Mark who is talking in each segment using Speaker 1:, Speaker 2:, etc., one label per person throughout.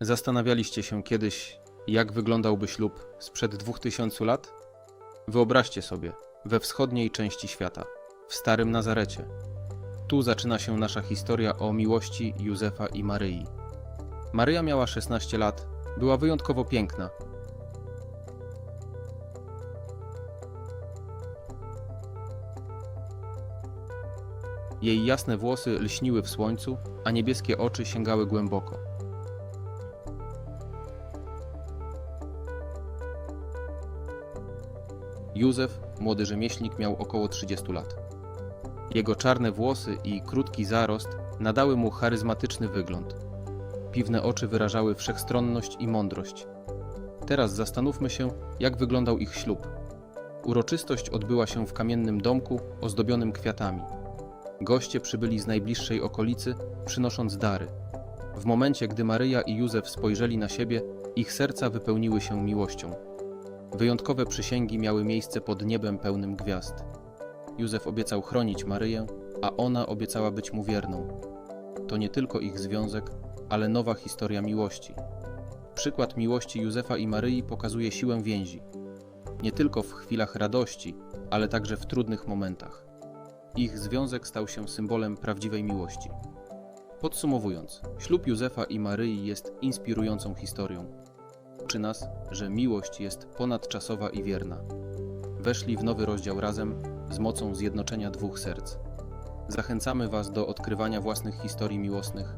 Speaker 1: Zastanawialiście się kiedyś, jak wyglądałby ślub sprzed 2000 lat? Wyobraźcie sobie, we wschodniej części świata, w Starym Nazarecie. Tu zaczyna się nasza historia o miłości Józefa i Maryi. Maryja miała 16 lat, była wyjątkowo piękna. Jej jasne włosy lśniły w słońcu, a niebieskie oczy sięgały głęboko. Józef, młody rzemieślnik, miał około 30 lat. Jego czarne włosy i krótki zarost nadały mu charyzmatyczny wygląd. Piwne oczy wyrażały wszechstronność i mądrość. Teraz zastanówmy się, jak wyglądał ich ślub. Uroczystość odbyła się w kamiennym domku ozdobionym kwiatami. Goście przybyli z najbliższej okolicy, przynosząc dary. W momencie, gdy Maryja i Józef spojrzeli na siebie, ich serca wypełniły się miłością. Wyjątkowe przysięgi miały miejsce pod niebem pełnym gwiazd. Józef obiecał chronić Maryję, a ona obiecała być mu wierną. To nie tylko ich związek, ale nowa historia miłości. Przykład miłości Józefa i Maryi pokazuje siłę więzi. Nie tylko w chwilach radości, ale także w trudnych momentach. Ich związek stał się symbolem prawdziwej miłości. Podsumowując, ślub Józefa i Maryi jest inspirującą historią. Uczy nas, że miłość jest ponadczasowa i wierna. Weszli w nowy rozdział razem z mocą zjednoczenia dwóch serc. Zachęcamy Was do odkrywania własnych historii miłosnych.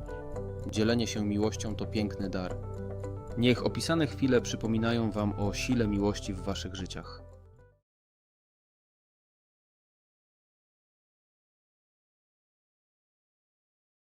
Speaker 1: Dzielenie się miłością to piękny dar. Niech opisane chwile przypominają Wam o sile miłości w Waszych życiach.